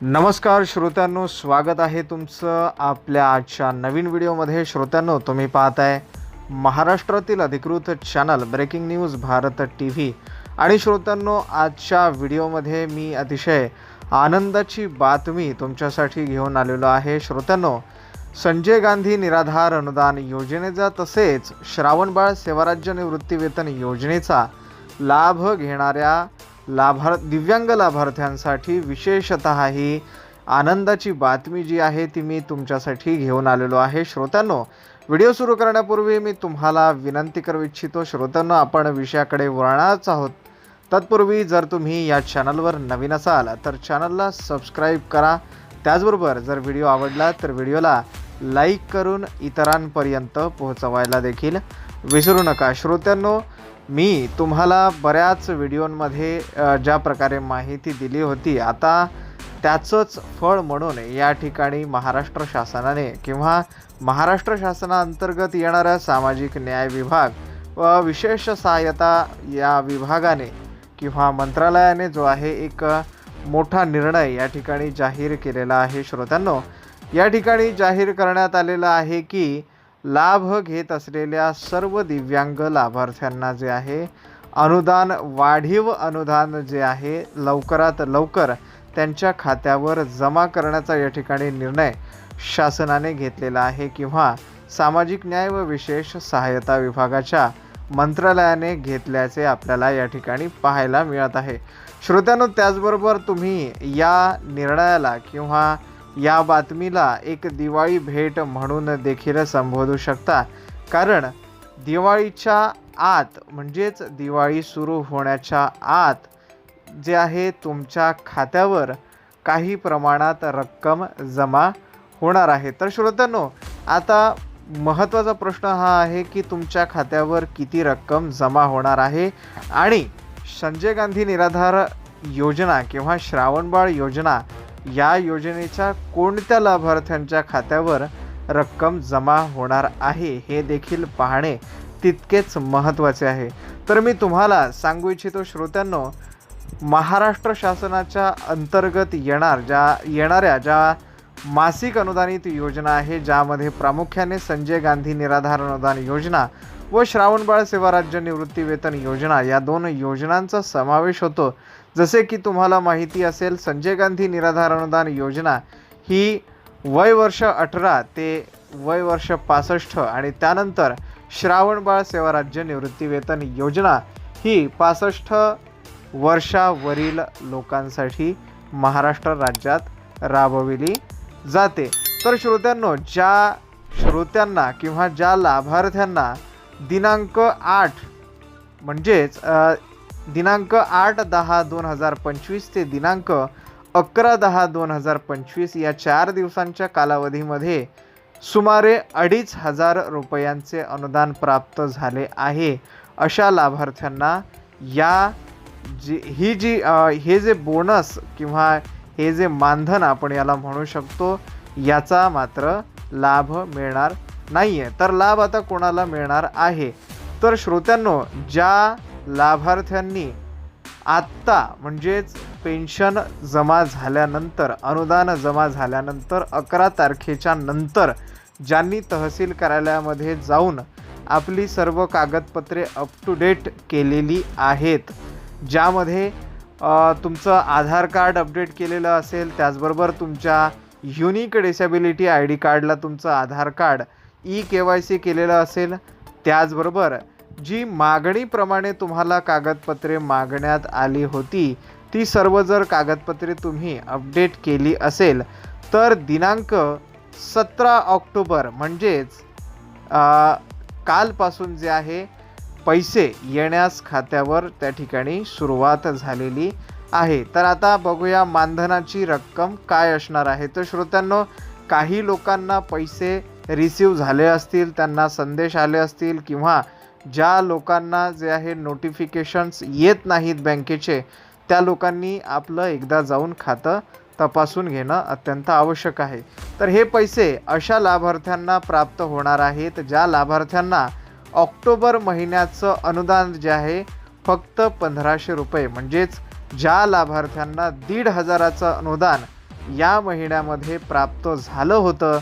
नमस्कार श्रोत्यांनो स्वागत आहे तुमचं आपल्या आजच्या नवीन व्हिडिओमध्ये. श्रोत्यांनो तुम्ही पाहताय महाराष्ट्रातील अधिकृत channel breaking news Bharat T V आणि श्रोत्यांनो आजच्या व्हिडिओमध्ये मी अतिशय आनंदाची बातमी तुमच्यासाठी घेऊन आलेलो आहे. श्रोत्यांनो संजय गांधी निराधार अनुदान योजनेचा तसेच श्रावणबाळ सेवाराज्य निवृत्तीवेतन योजनेचा लाभ घेणाऱ्या लाभार दिव्यांग लाभार्थ्यांसाठी विशेषतः ही आनंदाची बातमी जी आहे ती मी तुमच्यासाठी घेऊन आलेलो आहे. श्रोत्यांनो व्हिडिओ सुरू करण्यापूर्वी मी तुम्हाला विनंती करू इच्छितो श्रोत्यांनो आपण विषयाकडे वळणारच आहोत. तत्पूर्वी जर तुम्ही या चॅनलवर नवीन असाल तर चॅनलला सबस्क्राईब करा. त्याचबरोबर जर व्हिडिओ आवडला तर व्हिडिओला लाईक करून इतरांपर्यंत पोहोचवायला देखील विसरू नका. श्रोत्यांनो मी तुम्हाला बऱ्याच व्हिडिओंमध्ये ज्या प्रकारे माहिती दिली होती आता त्याचंच फळ म्हणून या ठिकाणी महाराष्ट्र शासनाने किंवा महाराष्ट्र शासनाअंतर्गत येणारा सामाजिक न्याय विभाग व विशेष सहाय्यता या विभागाने किंवा मंत्रालयाने जो आहे एक मोठा निर्णय या ठिकाणी जाहीर केलेला आहे. श्रोत्यांनो या ठिकाणी जाहीर करण्यात आलेलं आहे की लाभ घेत असलेल्या सर्व दिव्यांग लाभार्थ्यांना जे आहे अनुदान वाढीव अनुदान जे आहे लवकरात लवकर त्यांच्या खात्यावर जमा करण्याचा या ठिकाणी निर्णय शासनाने घेतलेला आहे किंवा सामाजिक न्याय व विशेष सहायता विभागाच्या मंत्रालयाने घेतल्याचे आपल्याला या ठिकाणी पाहायला मिळत आहे. श्रोत्यानो त्याचबरोबर तुम्ही या निर्णयाला किंवा या बातमीला एक दिवाळी भेट म्हणून देखील संबोधू शकता. कारण दिवाळीच्या आत म्हणजेच दिवाळी सुरू होण्याच्या आत जे आहे तुमच्या खात्यावर काही प्रमाणात रक्कम जमा होणार आहे. तर श्रोत्यांनो आता महत्त्वाचा प्रश्न हा आहे की तुमच्या खात्यावर किती रक्कम जमा होणार आहे? आणि संजय गांधी निराधार योजना किंवा श्रावणबाळ योजना या योजनेच्या कोणत्या लाभार्थ्यांच्या खात्यावर रक्कम जमा होणार आहे हे देखील पाहणे तितकेच महत्त्वाचे आहे. तर मी तुम्हाला सांगू इच्छितो श्रोत्यांनो महाराष्ट्र शासनाच्या अंतर्गत येणार ज्या येणाऱ्या ज्या मासिक अनुदानित योजना आहे ज्यामध्ये प्रामुख्याने संजय गांधी निराधार अनुदान योजना व श्रावणबाळ सेवा राज्य निवृत्ती वेतन योजना या दोन योजनांचा समावेश होतो. जसे की तुम्हाला माहिती असेल संजय गांधी निराधार अनुदान योजना ही वय वर्ष अठरा ते वय वर्ष पासष्ट आणि त्यानंतर श्रावणबाळ सेवा राज्य निवृत्ती वेतन योजना ही पासष्ट वर्षावरील लोकांसाठी महाराष्ट्र राज्यात राबविली जाते. तर श्रोत्यांनो ज्या श्रोत्यांना किंवा ज्या लाभार्थ्यांना दिनांक आठ म्हणजेच दिनांक आठ दहा दोन हजार पंचवीस ते दिनांक अकरा दहा दोन हजार पंचवीस या चार दिवसांच्या कालावधीमध्ये सुमारे अडीच हजार रुपयांचे अनुदान प्राप्त झाले आहे. अशा लाभार्थ्यांना या जी ही जी हे जे बोनस किंवा हे जे मानधन आपण याला म्हणू शकतो याचा मात्र लाभ मिळणार नाही आहे तर लाभ आता कोणाला मिळणार आहे? तर श्रोत्यांनो ज्या लाभार्थ्यांनी आत्ता म्हणजेच पेन्शन जमा झाल्यानंतर अनुदान जमा झाल्यानंतर अकरा तारखेच्या नंतर ज्यांनी तहसील कार्यालयामध्ये जाऊन आपली सर्व कागदपत्रे अप टू डेट केलेली आहेत ज्यामध्ये तुमचं आधार कार्ड अपडेट केलेलं असेल त्याचबरोबर तुमच्या युनिक डिसेबिलिटी आय डी कार्डला तुमचं Aadhaar card E K Y C केलेलं असेल त्याचबरोबर जी मागणीप्रमाणे तुम्हाला कागदपत्रे मागण्यात आली होती ती सर्व जर कागदपत्रे तुम्ही अपडेट केली असेल तर दिनांक सतरा ऑक्टोबर म्हणजेच कालपासून जे आहे पैसे येण्यास खात्यावर त्या ठिकाणी सुरुवात झालेली आहे. तर आता बघूया मानधनाची रक्कम काय असणार आहे. तर श्रोत्यांनो काही लोकांना पैसे रिसीव झाले असतील त्यांना संदेश आले असतील किंवा ज्या लोकांना जे आहे नोटिफिकेशन्स येत नाहीत बँकेचे त्या लोकांनी आपलं एकदा जाऊन खातं तपासून घेणं अत्यंत आवश्यक आहे. तर हे पैसे अशा लाभार्थ्यांना प्राप्त होणार आहेत ज्या लाभार्थ्यांना ऑक्टोबर महिन्याचं अनुदान जे आहे फक्त पंधराशे रुपये म्हणजेच ज्या लाभार्थ्यांना दीड हजाराचं अनुदान या महिन्यामध्ये प्राप्त झालं होतं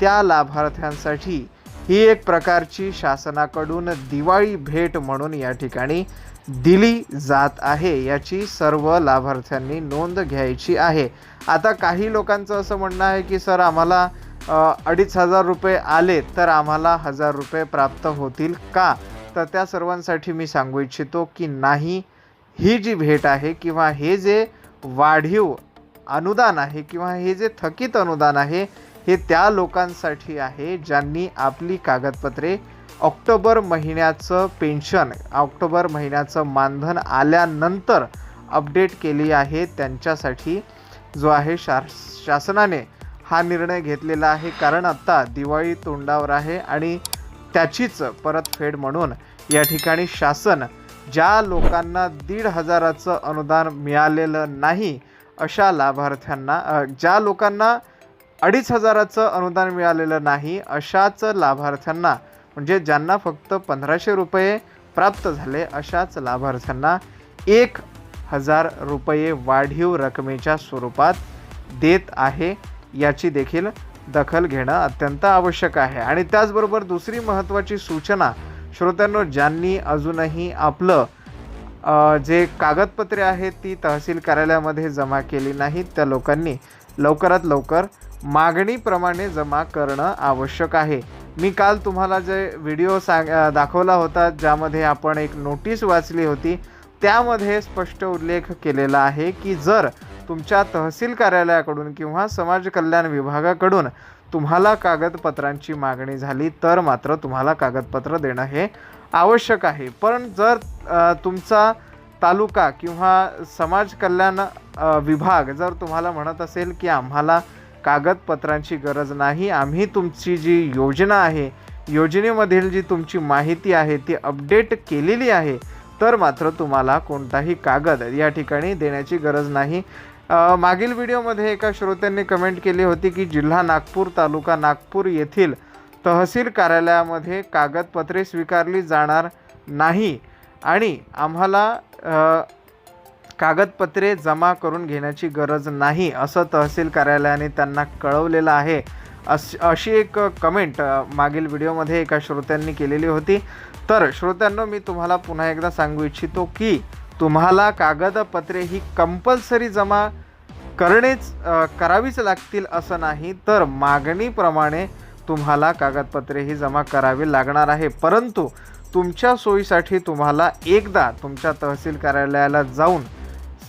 त्या लाभार्थ्यांसाठी ही एक प्रकारची शासनाकडून दिवाळी भेट म्हणून या ठिकाणी दिली जात आहे. याची सर्व लाभार्थ्यांनी नोंद घ्यायची आहे. आता काही लोकांचं असं म्हणणं आहे की सर आम्हाला अडीच हजार रुपये आले तर आम्हाला हजार रुपये प्राप्त होतील का? तर त्या सर्वांसाठी मी सांगू इच्छितो की नाही. ही जी भेट आहे किंवा हे जे वाढीव अनुदान आहे किंवा हे जे थकीत अनुदान आहे हे त्या लोकांसाठी आहे ज्यांनी आपली कागदपत्रे ऑक्टोबर महिन्याचं पेन्शन ऑक्टोबर महिन्याचं मानधन आल्यानंतर अपडेट केली आहे. त्यांच्यासाठी जो आहे शा शासनाने हा निर्णय घेतलेला आहे. कारण आत्ता दिवाळी तोंडावर आहे आणि त्याचीच परतफेड म्हणून या ठिकाणी शासन ज्या लोकांना दीड हजाराचं अनुदान मिळालेलं नाही अशा लाभार्थ्यांना ज्या लोकांना अडीच हजाराचं अनुदान मिळालेलं नाही अशाच लाभार्थ्यांना म्हणजे ज्यांना फक्त पंधराशे रुपये प्राप्त झाले अशाच लाभार्थ्यांना एक हजार रुपये वाढीव रकमेच्या स्वरूपात देत आहे. याची देखील दखल घेणं अत्यंत आवश्यक आहे. आणि त्याचबरोबर दुसरी महत्त्वाची सूचना श्रोत्यांनो ज्यांनी अजूनही आपलं जे कागदपत्रे आहेत ती तहसील कार्यालयामध्ये जमा केली नाहीत त्या लोकांनी लवकरात लवकर मागणीप्रमाणे जमा करणं आवश्यक आहे. मी काल तुम्हाला जे व्हिडिओ सांग दाखवला होता ज्यामध्ये आपण एक नोटीस वाचली होती त्यामध्ये स्पष्ट उल्लेख केलेला आहे की जर तुमच्या तहसील कार्यालयाकडून किंवा समाज कल्याण विभागाकडून तुम्हाला कागदपत्रांची मागणी झाली तर मात्र तुम्हाला कागदपत्र देणं हे आवश्यक आहे. पण जर तुमचा तालुका किंवा समाज कल्याण विभाग जर तुम्हाला म्हणत असेल की आम्हाला कागदपत्रांची गरज नाही. आम्ही तुमची जी योजना आहे योजनेमधील जी तुमची माहिती आहे ती अपडेट केलेली आहे तर मात्र तुम्हाला कोणताही कागद या ठिकाणी देण्याची गरज नाही. मागील व्हिडिओमध्ये एका श्रोत्यांनी कमेंट केली होती की जिल्हा नागपूर तालुका नागपूर येथील तहसील कार्यालयामध्ये कागदपत्रे स्वीकारली जाणार नाही आणि आम्हाला कागदपत्रे जमा करून घेण्याची गरज नाही असं तहसील कार्यालयाने त्यांना कळवलेलं आहे. अश अशी एक कमेंट मागील व्हिडिओमध्ये एका श्रोत्यांनी केलेली होती. तर श्रोत्यांनो मी तुम्हाला पुन्हा एकदा सांगू इच्छितो की तुम्हाला कागदपत्रे ही कंपल्सरी जमा करणेच करावीच लागतील असं नाही तर मागणीप्रमाणे तुम्हाला कागदपत्रे ही जमा करावी लागणार आहे. परंतु तुमच्या सोयीसाठी तुम्हाला एकदा तुमच्या तहसील कार्यालयाला जाऊन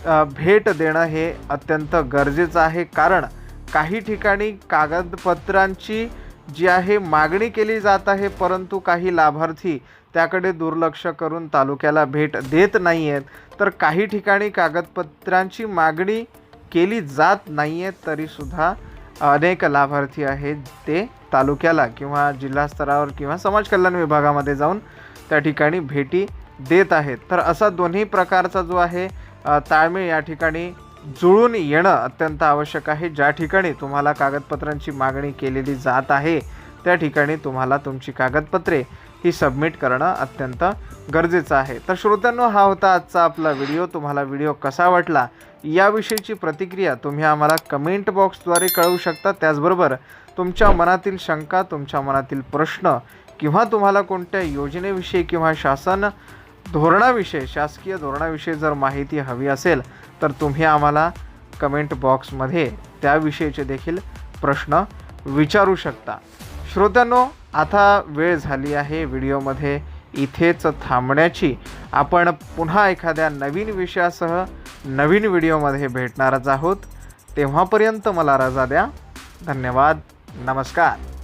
भेट देणं हे अत्यंत गरजेचं आहे. कारण काही ठिकाणी कागदपत्रांची जी आहे मागणी केली जात आहे परंतु काही लाभार्थी त्याकडे दुर्लक्ष करून तालुक्याला भेट देत नाही आहेत तर काही ठिकाणी कागदपत्रांची मागणी केली जात नाही आहे तरीसुद्धा अनेक लाभार्थी आहेत ते तालुक्याला किंवा जिल्हा स्तरावर किंवा समाज कल्याण विभागामध्ये जाऊन त्या ठिकाणी भेटी देत आहेत. तर असा दोन्ही प्रकारचा जो आहे ताळमेळ या ठिकाणी जुळून येणं अत्यंत आवश्यक आहे. ज्या ठिकाणी तुम्हाला कागदपत्रांची मागणी केलेली जात आहे त्या ठिकाणी तुम्हाला तुमची कागदपत्रे ही सबमिट करणं अत्यंत गरजेचं आहे. तर श्रोत्यांनो हा होता आजचा आपला व्हिडिओ. तुम्हाला व्हिडिओ कसा वाटला याविषयीची प्रतिक्रिया तुम्ही आम्हाला कमेंट बॉक्सद्वारे कळवू शकता. त्याचबरोबर तुमच्या मनातील शंका तुमच्या मनातील प्रश्न किंवा तुम्हाला कोणत्या योजनेविषयी किंवा शासन धोरणाविषयी शासकीय धोरणाविषयी जर माहिती हवी असेल तर तुम्ही आम्हाला कमेंट बॉक्समध्ये त्याविषयीचे देखील प्रश्न विचारू शकता. श्रोत्यांनो आता वेळ झाली आहे व्हिडिओमध्ये इथेच थांबण्याची. आपण पुन्हा एखाद्या नवीन विषयासह नवीन व्हिडिओमध्ये भेटणारच आहोत. तेव्हापर्यंत मला रजा द्या. धन्यवाद. नमस्कार.